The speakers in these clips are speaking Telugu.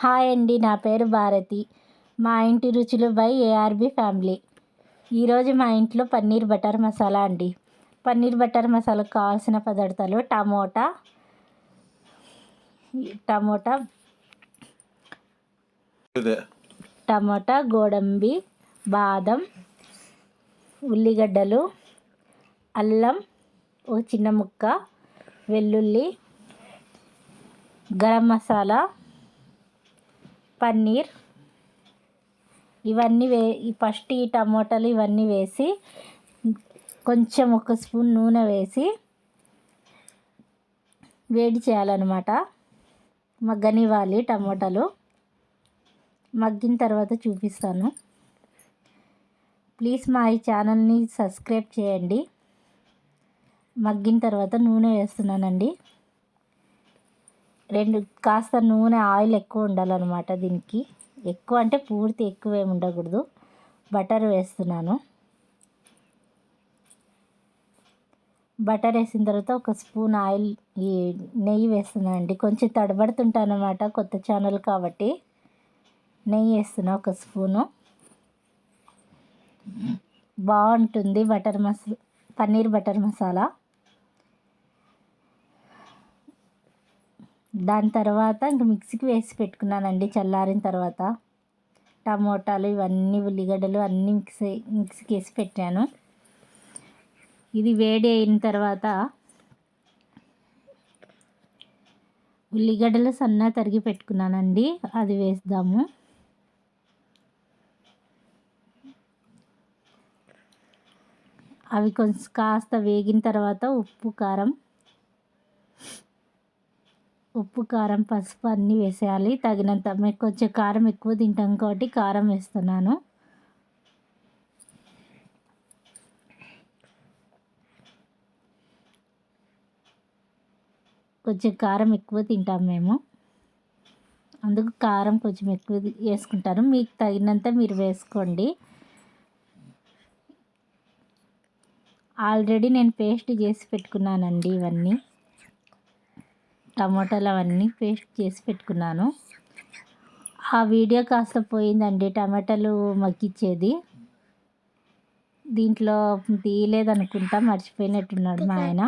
హాయ్ అండి నా పేరు భారతి. మా ఇంటి రుచులు బై ఏఆర్బి ఫ్యామిలీ. ఈరోజు మా ఇంట్లో పన్నీర్ బటర్ మసాలా అండి. పన్నీర్ బటర్ మసాలాకు కావాల్సిన పదార్థాలు టమోటా టమోటా టమోటా గోడంబి బాదం ఉల్లిగడ్డలు అల్లం ఒక చిన్న ముక్క వెల్లుల్లి గరం మసాలా పన్నీర్. ఇవన్నీ వే ఫస్ట్ ఈ టమోటాలు ఇవన్నీ వేసి కొంచెం ఒక స్పూన్ నూనె వేసి వేడి చేయాలన్నమాట. మగ్గనివ్వాలి టమోటాలు. మగ్గిన తర్వాత చూపిస్తాను. ప్లీజ్ మా ఈ ఛానల్ని సబ్స్క్రైబ్ చేయండి. మగ్గిన తర్వాత నూనె వేస్తున్నానండి. రెండు కాస్త నూనె ఆయిల్ ఎక్కువ ఉండాలన్నమాట దీనికి. ఎక్కువ అంటే పూర్తి ఎక్కువ ఏమి ఉండకూడదు. బటర్ వేస్తున్నాను. బటర్ వేసిన తర్వాత ఒక స్పూన్ ఆయిల్ ఈ నెయ్యి వేస్తున్నానండి కొంచెం తడబడుతుంటానమాట కొత్త ఛానల్ కాబట్టి. నెయ్యి వేస్తున్నా ఒక స్పూను. బాగుంటుంది బటర్ మసాలా పన్నీర్ బటర్ మసాలా. దాని తర్వాత ఇంక మిక్సీకి వేసి పెట్టుకున్నానండి చల్లారిన తర్వాత. టమోటాలు ఇవన్నీ ఉల్లిగడ్డలు అన్నీ మిక్సీ మిక్సీకి వేసి పెట్టాను. ఇది వేడి అయిన తర్వాత ఉల్లిగడ్డలు సన్న తరిగి పెట్టుకున్నానండి. అది వేస్తాము అవి కొంచెం కాస్త వేగిన తర్వాత ఉప్పు కారం ఉప్పు కారం పసుపు అన్నీ వేసేయాలి. తగినంత మేము కొంచెం కారం ఎక్కువ తింటాం కాబట్టి కారం వేస్తున్నాను. కొంచెం కారం ఎక్కువ తింటాం మేము. అందుకు కారం కొంచెం ఎక్కువ వేసుకుంటాను. మీకు తగినంత మీరు వేసుకోండి. ఆల్రెడీ నేను పేస్ట్ చేసి పెట్టుకున్నానండి ఇవన్నీ. టమాటాలు అవన్నీ పేస్ట్ చేసి పెట్టుకున్నాను. ఆ వీడియో కాస్త పోయిందండి. టమాటాలు మగ్గిచ్చేది. దీంట్లో తీయలేదనుకుంటా మర్చిపోయినట్టున్నాడు మా ఆయన.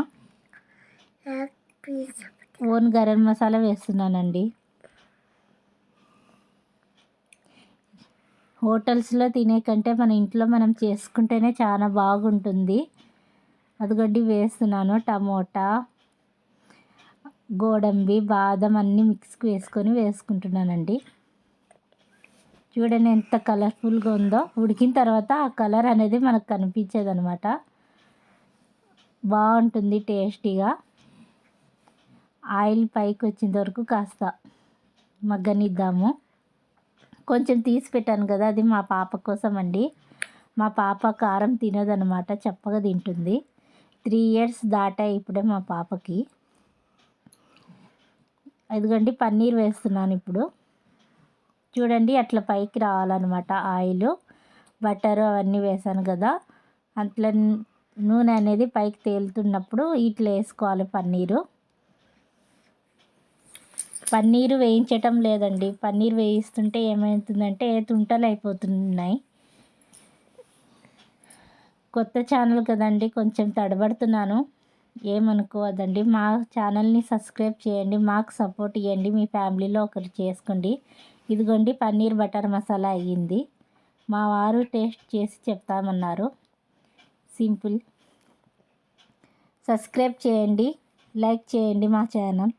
ఓన్ గరం మసాలా వేస్తున్నానండి. హోటల్స్లో తినే కంటే మన ఇంట్లో మనం చేసుకుంటేనే చాలా బాగుంటుంది. అదిగడ్డి వేస్తున్నాను టమోటా. గోడంబి బాదం అన్నీ మిక్స్కి వేసుకొని వేసుకుంటున్నానండి. చూడండి ఎంత కలర్ఫుల్గా ఉందో. ఉడికిన తర్వాత ఆ కలర్ అనేది మనకు కనిపించేది అనమాట బాగుంటుంది టేస్టీగా. ఆయిల్ పైకి వచ్చేంత వరకు కాస్త మగ్గనిద్దాము. కొంచెం తీసి పెట్టాను కదా అది మా పాప కోసం అండి. మా పాప కారం తినదనమాట చెప్పగా తింటుంది. త్రీ ఇయర్స్ దాటాయి ఇప్పుడే మా పాపకి. ఇదిగోండి పన్నీర్ వేస్తున్నాను ఇప్పుడు. చూడండి అట్లా పైకి రావాలన్నమాట ఆయిల్. బటర్ అవన్నీ వేసాను కదా. అట్లా నూనె అనేది పైకి తేలుతున్నప్పుడు ఇట్లా వేసుకోవాలి పన్నీరు. పన్నీరు వేయించటం లేదండి. పన్నీర్ వేయిస్తుంటే ఏమవుతుందంటే తుంటలు అయిపోతున్నాయి. కొత్త ఛానల్ కదండి కొంచెం తడబడుతున్నాను. ఏమనుకోవద్దండి. మా ఛానల్ని సబ్స్క్రైబ్ చేయండి. మాకు సపోర్ట్ ఇవ్వండి మీ ఫ్యామిలీలో ఒకరు చేసుకోండి. ఇదిగోండి పన్నీర్ బటర్ మసాలా అయ్యింది. మా వారు టేస్ట్ చేసి చెప్తామన్నారు. సింపుల్. సబ్స్క్రైబ్ చేయండి. లైక్ చేయండి మా ఛానల్.